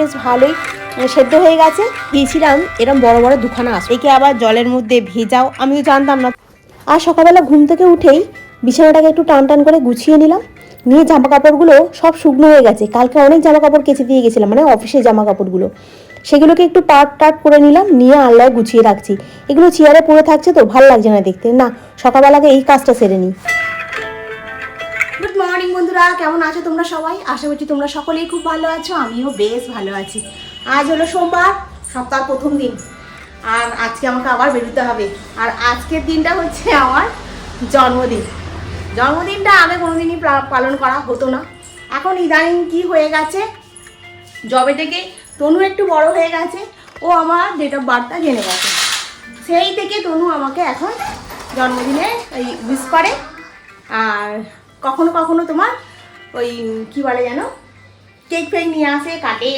বেশ ভালোই সেদ্ধ হয়ে গেছে। দিয়েছিলাম এরকম বড় বড় দুখানা আস একে আবার জলের মধ্যে ভেজাও আমি তো জানতাম না। আর সকালবেলা ঘুম থেকে উঠেই বিছানাটাকে একটু টান টান করে গুছিয়ে নিলাম। নিয়ে জামা কাপড়গুলো সব শুকনো হয়ে গেছে। কালকে অনেক জামা কাপড় কেচে দিয়ে গেছিলাম মানে অফিসের জামা কাপড়গুলো সেগুলোকে একটু পাট টাট করে নিলাম, নিয়ে আল্লায় গুছিয়ে রাখছি। এগুলো চেয়ারে পড়ে থাকছে তো, ভালো লাগছে না দেখতে। না, সকালবেলাকে এই কাজটা সেরে নিই। গুড মর্নিং বন্ধুরা। কেমন আছো তোমরা সবাই? আশা করছি তোমরা সকলেই খুব ভালো আছো, আমিও বেশ ভালো আছি। আজ হলো সোমবার, সপ্তাহ প্রথম দিন। আর আজকে আমাকে আবার বেরোতে হবে। আর আজকের দিনটা হচ্ছে আমার জন্মদিন। জন্মদিনটা আগে কোনোদিনই প্লা- পালন করা হতো না। এখন ইদানিং কি হয়ে গেছে? জবে থেকে তনু একটু বড় হয়ে গেছে। ও আমার ডেট অফ বার্থটা জেনে গেছে। সেই থেকে তনু আমাকে এখন জন্মদিনে ওই উইশ করে। আর কখনো কখনো তোমার ওই কি বলে যেন? কেক ফেক নিয়ে আসে কাটে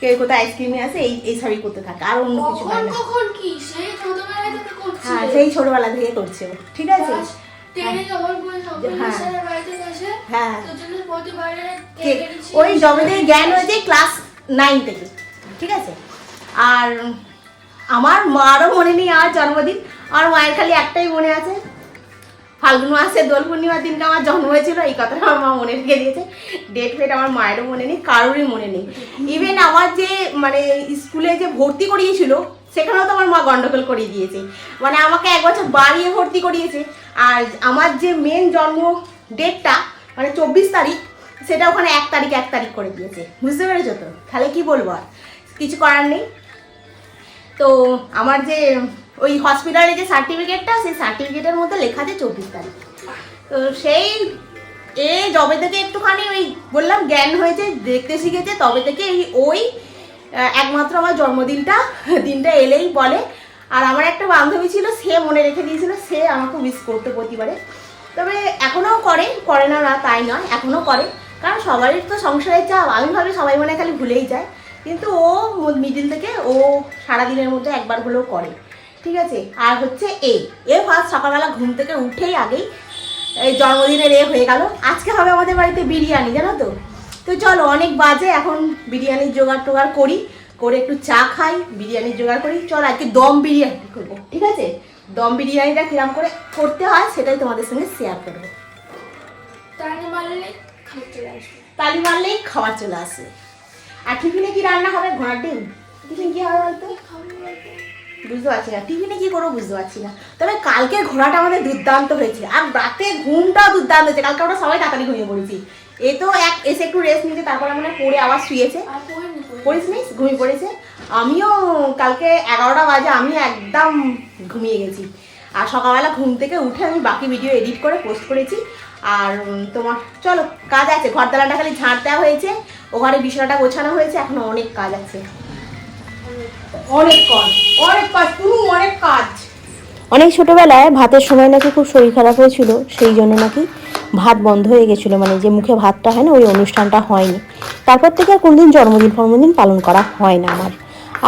কে কোথাও আইসক্রিম নিয়ে আসে এই এই সবই করতে থাকে আর অন্য কিছু করে না। হ্যাঁ সেই ছোটবেলা থেকে করছে ঠিক আছে? হ্যাঁ। হ্যাঁ। প্রতিবারে কেক ওই জবে থেকে জ্ঞান হয়েছে ক্লাস নাইন থেকে ঠিক আছে? আর আমার মারও মনে নেই আর জন্মদিন আর মায়ের খালি একটাই মনে আছে ফাল্গুন মাসে দোল পূর্ণিমার দিনকে আমার জন্ম হয়েছিল, এই কথাটা আমার মা মনে রেখে দিয়েছে। ডেট ফেট আমার মায়েরও মনে নেই, কারোরই মনে নেই। ইভেন আমার যে মানে স্কুলে যে ভর্তি করিয়েছিল, সেখানেও তো আমার মা গন্ডগোল করিয়ে দিয়েছে। মানে আমাকে এক বছর বাড়িয়ে ভর্তি করিয়েছে। আর আমার যে মেন জন্ম ডেটটা মানে চব্বিশ তারিখ, সেটা ওখানে এক তারিখ এক তারিখ করে দিয়েছে। বুঝতে পেরেছ তো? তাহলে কি বলব আর? কিছু করার নেই। তো, আমার যে ওই হসপিটালে যে সার্টিফিকেটটা সেই সার্টিফিকেটের মধ্যে লেখা আছে চব্বিশ তারিখ। তো সেই এ যবে থেকে একটুখানি ওই বললাম, জ্ঞান হয়েছে, দেখতে শিখেছে, তবে থেকে এই ওই একমাত্র আমার জন্মদিনটা, দিনটা এলেই বলে। আর আমার একটা বান্ধবী ছিল, সে মনে রেখে দিয়েছিল, সে আমাকে মিস করতে প্রতিবারে। তবে এখনও করে করে না না, তাই নয়, এখনও করে। কারণ সবারই তো সংসারের চাপ, আমি ভাবি সবাই মনে খালি ভুলেই যায়। কিন্তু ও মিডিল থেকে, ও সারাদিনের মধ্যে একবার হলেও করে। ঠিক আছে? আর হচ্ছে এ। এ ফার্স্ট সকালবেলা ঘুম থেকে উঠেই আগেই এই জন্মদিনের এ হয়ে গেল। আজকে হবে আমাদের বাড়িতে বিরিয়ানি জানো তো? তো চলো অনেক বাজে এখন বিরিয়ানির জোগাড় টোগাড় করি করে একটু চা খাই বিরিয়ানির জোগাড় করি। চল আজকে দম বিরিয়ানি করব ঠিক আছে? দম বিরিয়ানিটা কিরম করে করতে হয় সেটাই তোমাদের সঙ্গে শেয়ার করব। তালি মারলেই খাবার চলে আসে। আর টিফিনে কি রান্না হবে? ঘোড়ার ডিম। টিফিন কি হবে বলতে বুঝতে পারছি না। টিফিনে কি করব বুঝতে পারছি না। তবে কালকের ঘোড়াটা আমাদের দুর্দান্ত হয়েছে। আর রাতে ঘুমটাও দুর্দান্ত হয়েছে। কালকে আমরা সবাই তাড়াতাড়ি ঘুমিয়ে পড়েছি। এ তো এক এসে একটু রেস্ট নিয়েছে তারপরে মনে হয় পড়ে আবার শুয়েছে। পড়িস নি? ঘুমিয়ে পড়েছে। আমিও কালকে এগারোটা বাজে আমি একদম ঘুমিয়ে গেছি। আর সকালবেলা ঘুম থেকে উঠে আমি বাকি ভিডিও এডিট করে পোস্ট করেছি। আর তোমার চলো কাজ আছে। ঘর ঘরদালাটা খালি ঝাঁট দেওয়া হয়েছে। ও ঘরে বিছানাটা গোছানো হয়েছে। এখনও অনেক কাজ আছে। অনেক ছোটবেলায় ভাতের সময় নাকি খুব শরীর খারাপ হয়েছিল, সেই জন্য নাকি ভাত বন্ধ হয়ে গেছিল মানে যে মুখে ভাতটা হয় না, ওই অনুষ্ঠানটা হয়নি। তারপর থেকে আর কোনোদিন জন্মদিন, ফর্মদিন পালন করা হয় না আমার।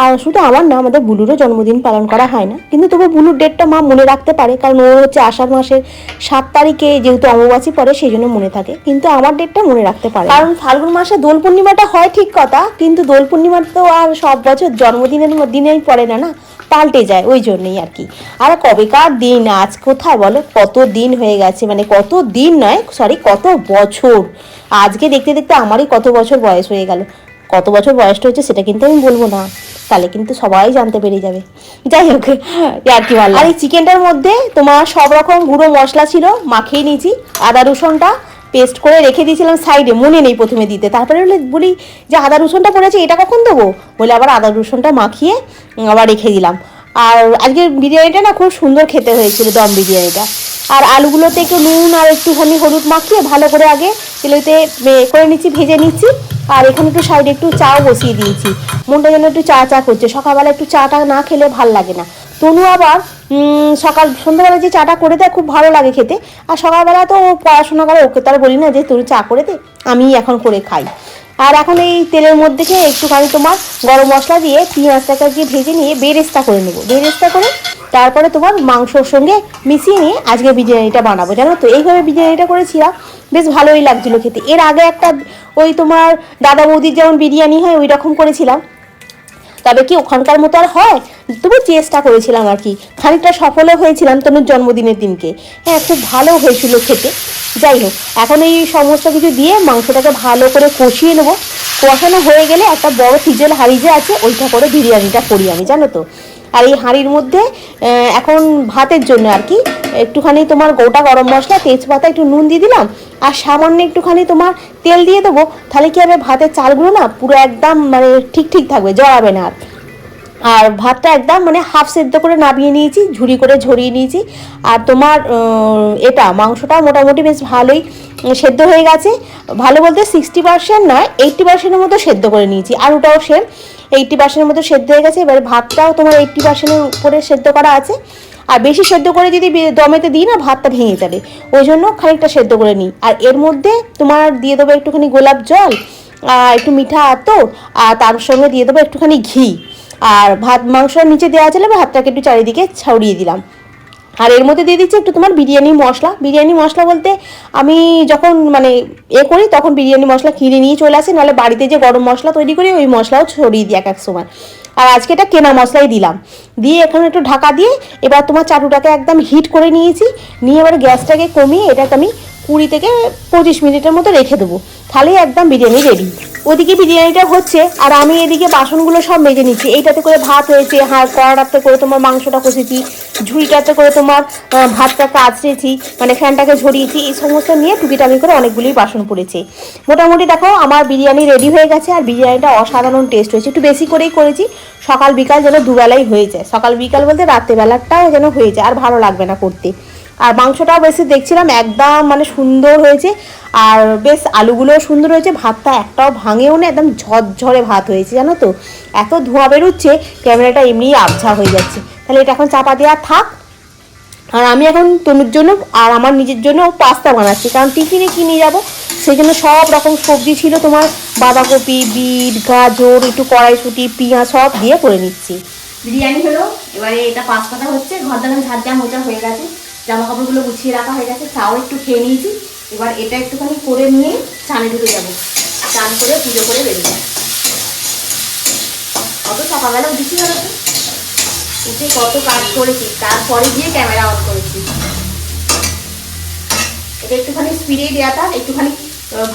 আর শুধু আমার না, আমাদের বুলুরও জন্মদিন পালন করা হয় না। কিন্তু তবু বুলুর ডেটটা মা মনে রাখতে পারে, কারণ ও হচ্ছে আষাঢ় মাসের সাত তারিখে যেহেতু অমাবাসী পড়ে সেই জন্য মনে থাকে। কিন্তু আমার ডেটটা মনে রাখতে পারে কারণ ফাল্গুন মাসে দোল পূর্ণিমাটা হয় ঠিক কথা, কিন্তু দোল পূর্ণিমা তো আর সব বছর জন্মদিনের দিনেই পড়ে না না? পাল্টে যায়, ওই জন্যই আর কি। আর কবেকার দিন, আজ কোথায় বলো? কত দিন হয়ে গেছে মানে কত দিন নয় সরি কত বছর? আজকে দেখতে দেখতে আমারই কত বছর বয়স হয়ে গেল। কত বছর বয়সটা হচ্ছে সেটা কিন্তু আমি বলব না। তাহলে কিন্তু সবাই জানতে পেরে যাবে। যাই হোক, আর কি আর এই চিকেনটার মধ্যে তোমার সব রকম গুঁড়ো মশলা ছিল, মাখিয়ে নিয়েছি। আদা রসুনটা পেস্ট করে রেখে দিয়েছিলাম সাইডে, মনে নেই প্রথমে দিতে। তারপরে বলে, বলি, যে আদা রসুনটা পড়েছে, এটা কখন দেবো? বলে, আবার আদা রসুনটা মাখিয়ে আবার রেখে দিলাম। আর আজকের বিরিয়ানিটা না খুব সুন্দর খেতে হয়েছিল, দম বিরিয়ানিটা। আর আলুগুলোতে একটু নুন আর একটুখানি হলুদ মাখিয়ে ভালো করে আগে তেলেতে করে নিচ্ছি, ভেজে নিচ্ছি। আর এখানে একটু সাইডে একটু চাও বসিয়ে দিয়েছি। মনটা যেন একটু চা চা করছে। সকালবেলা একটু চাটা না খেলে ভালো লাগে না। তনু আবার সকাল, সন্ধ্যাবেলা যে চাটা করে দেয় খুব ভালো লাগে খেতে। আর সকালবেলা তো পড়াশোনা করে, ওকে তো আর বলি না যে তোর চা করে দে। আমি এখন করে খাই। আর এখন এই তেলের মধ্যে খেয়ে একটুখানি তোমার গরম মশলা দিয়ে পেঁয়াজটাকে দিয়ে ভেজে নিয়ে বেরেস্তা করে নেব। বেরেস্তা করে তারপরে তোমার মাংসর সঙ্গে মিশিয়ে নিয়ে আজকে বিরিয়ানিটা বানাবো, জানো তো? এইভাবে বিরিয়ানিটা করেছিলাম, বেশ ভালোই লাগছিল খেতে। এর আগে একটা ওই তোমার দাদা বৌদির যেমন বিরিয়ানি হয় ওই রকম করেছিলাম। তবে কি ওখানকার মতো আর হয়? তবু চেষ্টা করেছিলাম আর কি। খানিকটা সফলও হয়েছিলাম তনুর জন্মদিনের দিনকে। হ্যাঁ খুব ভালো হয়েছিল খেতে। যাই হোক, এখন এই সমস্ত কিছু দিয়ে মাংসটাকে ভালো করে কষিয়ে নেব। কষানো হয়ে গেলে একটা বড় ফিজেল হাঁড়ি যে আছে, ওইটা করে বিরিয়ানিটা করি আমি, জানো তো। আর এই হাঁড়ির মধ্যে এখন ভাতের জন্য আর কি একটুখানি তোমার গোটা গরম মশলা, তেজপাতা, একটু নুন দিয়ে দিলাম, আর সামান্য একটুখানি তোমার তেল দিয়ে দেবো। তাহলে কি হবে, ভাতের চালগুলো না পুরো একদম মানে ঠিক ঠিক থাকবে, জড়াবে না আর। আর ভাতটা একদম মানে হাফ সেদ্ধ করে নামিয়ে নিয়েছি, ঝুড়ি করে ঝরিয়ে নিয়েছি। আর তোমার এটা মাংসটা মোটামুটি বেশ ভালোই সেদ্ধ হয়ে গেছে। ভালো বলতে সিক্সটি পার্সেন্ট নয় এইটটি পার্সেন্টের মতো সেদ্ধ করে নিয়েছি আর ওটাও সেম এইটটি পার্সেন্টের মতো সেদ্ধ হয়ে গেছে, এবার ভাতটাও তোমার এইটটি পার্সেন্টের উপরে সেদ্ধ করা আছে। আর বেশি সেদ্ধ করে যদি দমেতে দিই না, ভাতটা ভেঙে যাবে। ওই জন্য খানিকটা সেদ্ধ করে নিই। আর এর মধ্যে তোমার দিয়ে দেবো একটুখানি গোলাপ জল একটু মিঠা আতর, আর তার সঙ্গে দিয়ে দেবো একটুখানি ঘি। আর ভাত, মাংস নিচে দেওয়া ছিল ভাতটাকে একটু চারিদিকে ছড়িয়ে দিলাম। আর এর মধ্যে দিয়ে দিচ্ছি একটু তোমার বিরিয়ানি মশলা। বিরিয়ানি মশলা বলতে আমি যখন মানে এ করি, তখন বিরিয়ানি মশলা কিনে নিয়ে চলে আসি। নাহলে বাড়িতে যে গরম মশলা তৈরি করি, ওই মশলাও ছড়িয়ে দিই এক এক সময়। আর আজকে এটা কেনা মশলাই দিলাম। দিয়ে এখানে একটু ঢাকা দিয়ে এবার তোমার চাটুটাকে একদম হিট করে নিয়েছি। নিয়ে এবার গ্যাসটাকে কমিয়ে এটাকে আমি কুড়ি থেকে পঁচিশ মিনিটের মতো রেখে দেবো। তাহলেই একদম বিরিয়ানি রেডি ওদিকে বিরিয়ানিটা হচ্ছে আর আমি এদিকে বাসনগুলো সব মেজে নিচ্ছি। এইটাতে করে ভাত হয়েছে হ্যাঁ কড়াটাতে করে তোমার মাংসটা কষেছি ঝুড়িটাতে করে তোমার আহ, ভাতটাকে আঁচড়েছি মানে ফ্যানটাকে ঝরিয়েছি এই সমস্ত নিয়ে টুকিটাকি করে অনেকগুলোই বাসন পড়েছে। মোটামুটি দেখো আমার বিরিয়ানি রেডি হয়ে গেছে আর বিরিয়ানিটা অসাধারণ টেস্ট হয়েছে। একটু বেশি করেই করেছি সকাল বিকাল যেন দুবেলাই হয়ে যায়। সকাল বিকাল বলতে রাত্রেবেলাটাও যেন হয়ে যায় আর ভালো লাগবে না করতে। আর মাংসটাও বেশি দেখছিলাম, একদম মানে সুন্দর হয়েছে। আর বেশ আলুগুলোও সুন্দর হয়েছে, ভাতটা একটাও ভাঙেও না, একদম ঝরঝরে ভাত হয়েছে, জানো তো? এত ধোঁয়া বেরোচ্ছে, ক্যামেরাটা এমনিই আবছা হয়ে যাচ্ছে। তাহলে এটা এখন চাপা দেওয়া থাক। আর আমি এখন তনুর জন্য আর আমার নিজের জন্য পাস্তা বানাচ্ছি, কারণ টিফিনে কি নিয়ে যাব? সেই জন্য সব রকম সবজি ছিল তোমার, বাঁধাকপি, বিট, গাজর, একটু কড়াইশুটি, পেঁয়াজ, সব দিয়ে করে নিচ্ছি। বিরিয়ানি হলো, এবারে এটা পাস্তাটা হচ্ছে ঘর দালান ঝাড় মোচা হয়ে গেছে। জামা কাপড়গুলো গুছিয়ে রাখা হয়ে গেছে, চাও একটু খেয়ে নিয়েছি। এবার এটা একটুখানি করে নিয়ে চানে ঢুকে যাব। চান করে পুজো করে বেরিয়ে যাব। অত সকালবেলা উঠেছি তো উঠে কত কাজ করেছি, তারপরে গিয়ে ক্যামেরা অন করেছি। এটা একটুখানি স্পিডেই দেওয়াটা, একটুখানি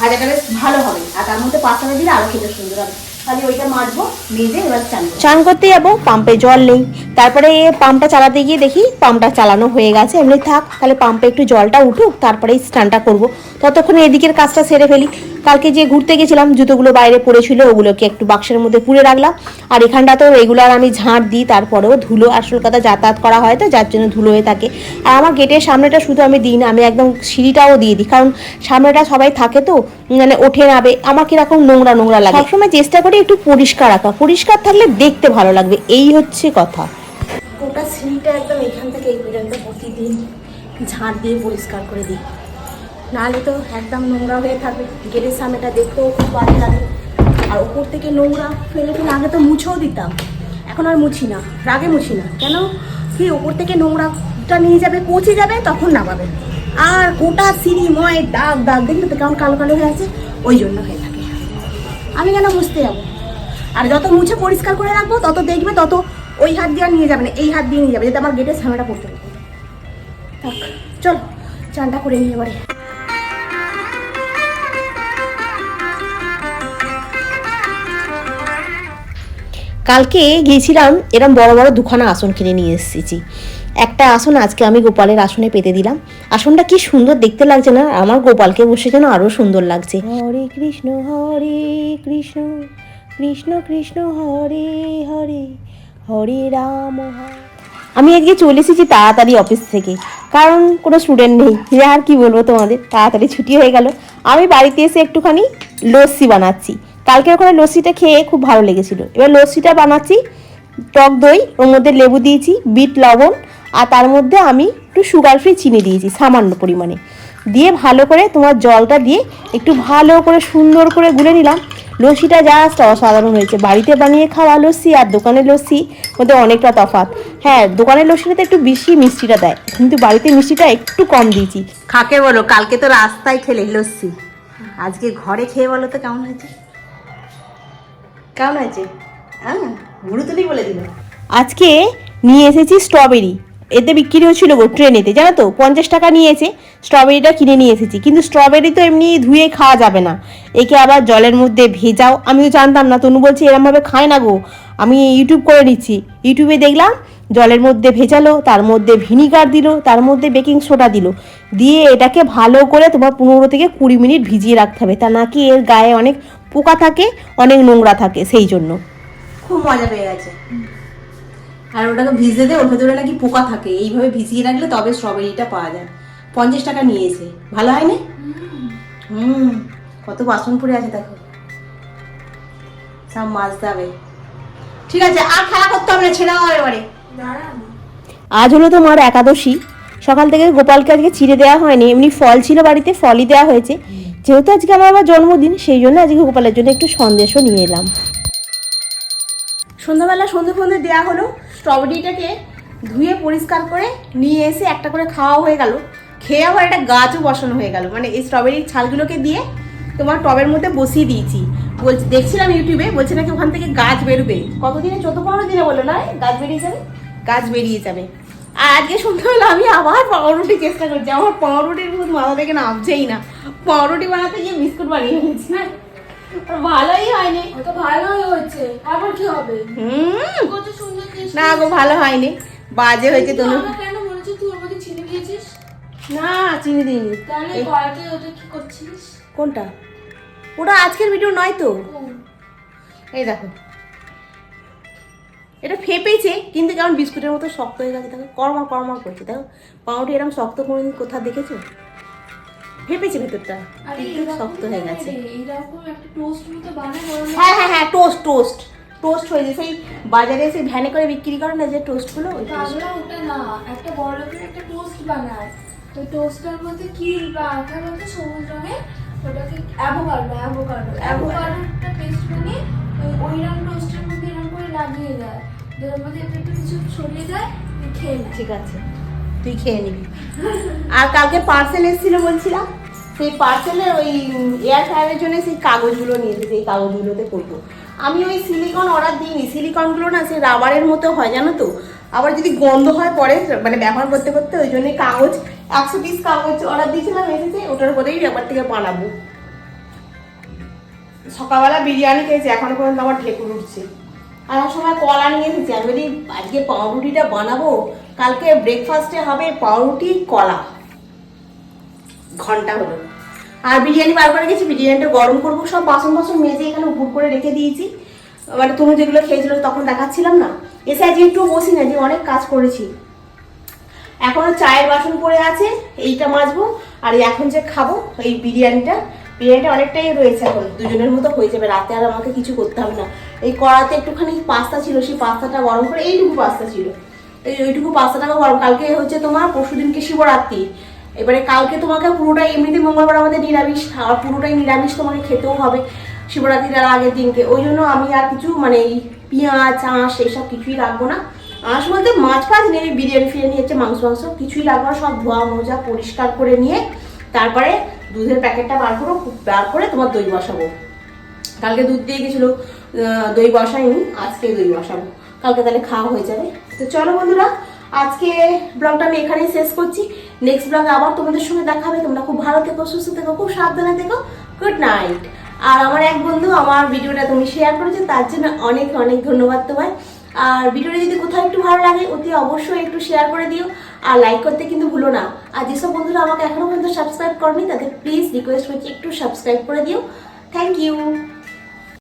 ভাজাটা বেশ ভালো হবে। আর তার মধ্যে পাঁচটা দিলে আরও খেতে সুন্দর হবে। তাহলে ওইটা মাজবো মেজে এবার চান করতে যাব পাম্পে জল নেই। তারপরে পাম্পটা চালাতে গিয়ে দেখি পাম্পটা চালানো হয়ে গেছে। এমনি থাক, তাহলে পাম্পে একটু জলটা উঠুক, তারপরে স্নানটা করব। ততক্ষণে এদিকের কাজটা সেরে ফেলি। কালকে যে ঘুরতে গেছিলাম, জুতোগুলো বাইরে পড়েছিল, ওগুলোকে একটু বাক্সের মধ্যে পুড়ে রাখলাম। আর এখানটাতেও রেগুলার আমি ঝাঁট দিই, তারপরেও ধুলো, আসল কথা যাতায়াত করা হয় তো, যার জন্য ধুলো হয়ে থাকে। আর আমার গেটের সামনেটা শুধু আমি দিই না, আমি একদম সিঁড়িটাও দিয়ে দিই, কারণ সামনেটা সবাই থাকে তো মানে ওঠে নাবে আমার কীরকম নোংরা নোংরা লাগে। সবসময় চেষ্টা করি একটু পরিষ্কার রাখা পরিষ্কার থাকলে দেখতে ভালো লাগবে, এই হচ্ছে কথা। সিঁড়িটা একদম এখান থেকে এই পর্যন্ত প্রতিদিন ঝাঁট দিয়ে পরিষ্কার করে দিই। নাহলে তো একদম নোংরা হয়ে থাকবে। গেটের সামনেটা দেখতেও খুব বাজে লাগে। আর ওপর থেকে নোংরা ফেলে ফেলে আগে তো মুছেও দিতাম। এখন আর মুছি না, রাগে মুছি না। কেন? কি ওপর থেকে নোংরাটা নিয়ে যাবে, পচে যাবে, তখন নামাবে। আর গোটা সিঁড়ি ময় দাগ দাগ দেখলে তো কেমন কালো কালো হয়ে আছে, ওই জন্য হয়ে থাকে। আমি কেন মুছতে যাব? আর যত মুছে পরিষ্কার করে রাখব, তত দেখবে তত ওই হাত দিয়ে নিয়ে যাবে না, এই হাত দিয়ে নিয়ে যাবে, যাতে আমার গেটের সামনেটা পড়তে থাক, চল, চানটা করে নিয়ে এবারে। কালকে গিয়েছিলাম এরম বড় বড় দুখানা আসন কিনে নিয়ে এসেছি। একটা আসন আজকে আমি গোপালের আসনে পেতে দিলাম। আসনটা কি সুন্দর দেখতে লাগছে না? আমার গোপালকে বসে যেন আরও সুন্দর লাগছে। হরে কৃষ্ণ হরে কৃষ্ণ কৃষ্ণ কৃষ্ণ হরে হরে হরে রাম আমি আজকে চলে এসেছি তাড়াতাড়ি অফিস থেকে। কারণ কোনো স্টুডেন্ট নেই। যে আর কি বলব তোমাদের? তাড়াতাড়ি ছুটি হয়ে গেল। আমি বাড়িতে এসে একটুখানি লস্যি বানাচ্ছি। কালকে ওখানে লস্যিটা খেয়ে খুব ভালো লেগেছিল। এবার লস্যিটা বানাচ্ছি, টক দই, ওর মধ্যে লেবু দিয়েছি, বিট, লবণ, আর তার মধ্যে আমি একটু সুগার ফ্রি চিনি দিয়েছি, সামান্য পরিমাণে। দিয়ে ভালো করে তোমার জলটা দিয়ে একটু ভালো করে সুন্দর করে গুলে নিলাম। লস্যিটা জাস্ট অসাধারণ হয়েছে। বাড়িতে বানিয়ে খাওয়া লস্যি আর দোকানের লস্যি মধ্যে অনেকটা তফাৎ। হ্যাঁ দোকানের লস্যিটাতে একটু বেশি মিষ্টিটা দেয়, কিন্তু বাড়িতে মিষ্টিটা একটু কম দিয়েছি। খাকে বলো? কালকে তো রাস্তায় খেলে লস্যি। আজকে ঘরে খেয়ে বলো তো কেমন হয়েছে? কেমন বলে দিল। আজকে নিয়ে এসেছি স্ট্রবেরি এতে বিক্রি হচ্ছিল গো ট্রেনেতে, জানো তো? পঞ্চাশ টাকা নিয়েছে স্ট্রবেরিটা কিনে নিয়ে এসেছি। কিন্তু স্ট্রবেরি তো এমনি ধুয়ে খাওয়া যাবে না। একে আবার জলের মধ্যে ভেজাও। আমিও জানতাম না, তনু বলছি এরমভাবে খায় না গো। আমি ইউটিউব করে নিচ্ছি। ইউটিউবে দেখলাম, জলের মধ্যে ভেজালো, তার মধ্যে ভিনিগার দিল, তার মধ্যে বেকিং সোডা দিল। দিয়ে এটাকে ভালো করে তোমার পনেরো থেকে কুড়ি মিনিট ভিজিয়ে রাখতে হবে। তা নাকি এর গায়ে অনেক পোকা থাকে অনেক নোংরা থাকে সেই জন্য। খুব মজা পেয়ে গেছে। আর ওটাকে ভিজতে দে ওর ভেতরে নাকি পোকা থাকে। এইভাবে ভিজিয়ে রাখলে তবে স্ট্রবেরিটা পাওয়া যায়। পঞ্চাশ টাকা নিয়েছে। ভালো হয় না হুম কত বাসন পড়ে আছে দেখো। সব মাছ যাবে ঠিক আছে আর খেলা করতে হবে না ছেড়ে দাও এবারে। আজ হলো তোমার একাদশী। সকাল থেকে গোপালকে আজকে চিড়ে দেওয়া হয়নি। এমনি ফল ছিল বাড়িতে ফলই দেওয়া হয়েছে। যেহেতু আজকে আমার আবার জন্মদিন, সেই জন্য আজকে গোপালের জন্য একটু সন্দেশও নিয়ে এলাম। সন্ধ্যাবেলা সন্ধে ফন্ধে দেওয়া হলো, স্ট্রবেরিটাকে ধুয়ে পরিষ্কার করে নিয়ে এসে একটা করে খাওয়া হয়ে গেল। খেয়ে আবার একটা গাছও বসানো হয়ে গেল। মানে এই স্ট্রবেরির ছালগুলোকে দিয়ে তোমার টবের মধ্যে বসিয়ে দিয়েছি। বলছি, দেখছিলাম ইউটিউবে, বলছে নাকি ওখান থেকে গাছ বেরোবে। কতদিনে চোদ্দ পনেরো দিনে বলল, না গাছ বেরিয়ে যাবে? গাছ বেরিয়ে যাবে। আর আজকে সন্ধ্যাবেলা আমি আবার পাউরুটি চেষ্টা করছি। আমার পাউরুটির ভূত মাথা থেকে নামছেই না। পাউরুটি বানাতে গিয়ে বিস্কুট বানিয়ে ফেলছি ভালোই হয়নি। তো ভালোই হয়েছে। আবার কি হবে? হুম। কত সুন্দর না গো ভালো হয়নি। বাজে হয়েছে তনু। আমার কেন মনে হচ্ছে তুই ওর মধ্যে চিনি দিয়েছিস? না চিনি দিইনি। তাহলে এই- ওটা কি করছিস? কোনটা? ওটা আজকের ভিডিও নয় তো। এই দেখো। এটা ফেপেছে কিন্তু কেমন বিস্কুটের মতো শক্ত হয়ে গেছে। দেখো কর্মা কর্মা করছে। দেখো পাউরুটি এরকম শক্ত কোনোদিন কোথাও দেখেছ? ফেপেছে ভেতরটা। এরকম শক্ত হয়ে গেছে। রে, এরকম একটা টোস্ট মতো বানায় হ্যাঁ হ্যাঁ হ্যাঁ টোস্ট টোস্ট টোস্ট হয়েছে সেই বাজারে সেই ভ্যানে করে বিক্রি করে না যে টোস্টগুলো ওই। পাগলা ওটা না একটা বড় লোকের একটা টোস্ট বানায়। তো টোস্টার মধ্যে কি আঠা বলতে সবুজ রঙের? ওটাকে অ্যাভোকাডো অ্যাভোকাডো অ্যাভোকাডোটা পেস্ট বানিয়ে ওই ওইরকম টোস্টের মধ্যে এরকম করে লাগিয়ে দেয়। ওর মধ্যে একটু একটু কিছু ছড়িয়ে দেয় খেয়ে ঠিক আছে। তুই খেয়ে নিবি। আর কালকে পার্সেল এসেছিল বলছিলাম, সেই পার্সেলের ওই এয়ার ফ্রায়ারের জন্য সেই কাগজগুলো নিয়ে এসেছি, এই কাগজগুলোতে করব। আমি ওই সিলিকন অর্ডার দিইনি। সিলিকনগুলো না সেই রাবারের মতো হয়, জানো তো? আবার যদি গন্ধ হয় পরে মানে ব্যবহার করতে করতে ওই জন্যই কাগজ, একশো পিস কাগজ অর্ডার দিয়েছিলাম, এসেছে, ওটার উপরেই ব্যাপার থেকে বানাবো। সকালবেলা বিরিয়ানি খেয়েছি, এখনও পর্যন্ত আমার ঠেকুর উঠছে। আর আমার সময় কলা নিয়ে এসেছি, আমি বলি, আজকে পাউরুটিটা বানাবো কালকে ব্রেকফাস্টে হবে পাউরুটি, কলা। ঘণ্টা হলো। আর বিরিয়ানি বার করে গেছি বিরিয়ানিটা গরম করব, সব বাসন বাসন মেজে এখানে উপর করে রেখে দিয়েছি। মানে তুমি যেগুলো খেয়েছিল তখন দেখাচ্ছিলাম না। এসে আজকে একটু বসি না, যে অনেক কাজ করেছি। এখনও চায়ের বাসন পড়ে আছে, এইটা মাজবো, আর এখন যে খাব, এই বিরিয়ানিটা বিরিয়ানিটা অনেকটাই রয়েছে এখন, দুজনের মতো হয়ে যাবে, রাতে আর আমাকে কিছু করতে হবে না। এই কড়াতে একটুখানি পাস্তা ছিল, সেই পাস্তাটা গরম করে, এইটুকু পাস্তা ছিল। ওইটুকু পাস্তাটাকে গরম কালকে হচ্ছে তোমার পরশু পরশুদিনকে শিবরাত্রি? এবারে কালকে তোমাকে পুরোটাই এমনিতে মঙ্গলবার আমাদের নিরামিষ, আর পুরোটাই নিরামিষ তোমাকে খেতেও হবে শিবরাত্রির আগের দিনকে। ওই জন্য আমি আর কিছু মানে এই পেঁয়াজ, আঁশ এইসব কিছুই রাখব না। আঁশ বলতে মাছ ফাছ নিয়ে বিরিয়ানি ফিরিয়ানি হচ্ছে মাংস মাংস কিছুই রাখব না, সব ধোয়া মোজা পরিষ্কার করে নিয়ে তারপরে দুধের প্যাকেটটা বার করব বার করে তোমার দই বসাবো। কালকে দুধ দিয়ে গেছিল দই বসাইনি, আজকে দই বসাবো। কালকে তাহলে খাওয়া হয়ে যাবে। তো চলো বন্ধুরা, আজকে ব্লগটা আমি এখানেই শেষ করছি। নেক্সট ব্লগে আবার তোমাদের সঙ্গে দেখা হবে। তোমরা খুব ভালো থেকো, সুস্থ থেকো, খুব সাবধানে থেকো। গুড নাইট আর আমার এক বন্ধু আমার ভিডিওটা তুমি শেয়ার করেছ, তার জন্য অনেক অনেক ধন্যবাদ তোমায়। আর ভিডিওটা যদি কোথাও একটু ভালো লাগে, অতি অবশ্যই একটু শেয়ার করে দিও। আর লাইক করতে কিন্তু ভুলো না। আর যেসব বন্ধুরা আমাকে এখনও পর্যন্ত সাবস্ক্রাইব করনি, তাদের প্লিজ রিকোয়েস্ট করছি একটু সাবস্ক্রাইব করে দিও। Thank you